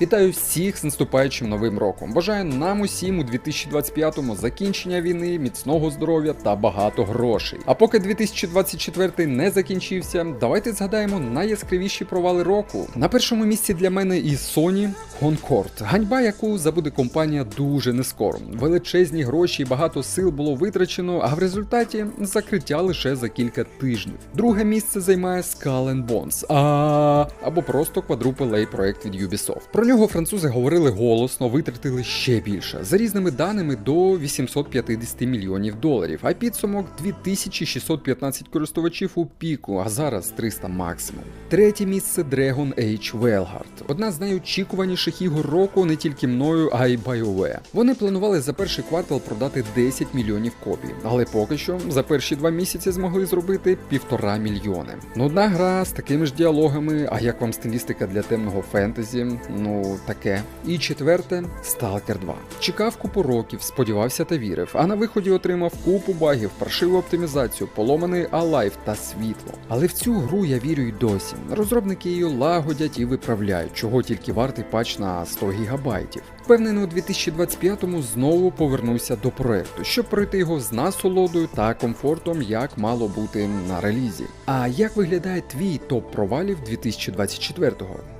Вітаю всіх з наступаючим новим роком. Бажаю нам усім у 2025-му закінчення війни, міцного здоров'я та багато грошей. А поки 2024 не закінчився, давайте згадаємо найяскравіші провали року. На першому місці для мене і Sony Concord. Ганьба, яку забуде компанія дуже нескоро. Величезні гроші і багато сил було витрачено, а в результаті закриття лише за кілька тижнів. Друге місце займає Skull and Bones, а або просто A проект від Ubisoft. Про нього французи говорили голосно, витратили ще більше. За різними даними до 850 мільйонів доларів, а підсумок 2615 користувачів у піку, а зараз 300 максимум. Третє місце Dragon Age Велгард. Одна з найочікуваніших ігор року не тільки мною, а й BioWare. Вони планували за перший квартал продати 10 мільйонів копій, але поки що за перші два місяці змогли зробити півтора мільйони. Нудна гра з такими ж діалогами, а як вам стилістика для темного фентезі? Ну таке. І четверте Stalker 2. Чекав купу років, сподівався та вірив, а на виході отримав купу багів, паршиву оптимізацію, поломаний алайф та світло. Але в цю гру я вірю й досі. Розробники її лагодять і виправляють, чого тільки вартий патч на 100 гігабайтів. Впевнений, у 2025-му знову повернуся до проекту, щоб пройти його з насолодою та комфортом, як мало бути на релізі. А як виглядає твій топ провалів 2024-го?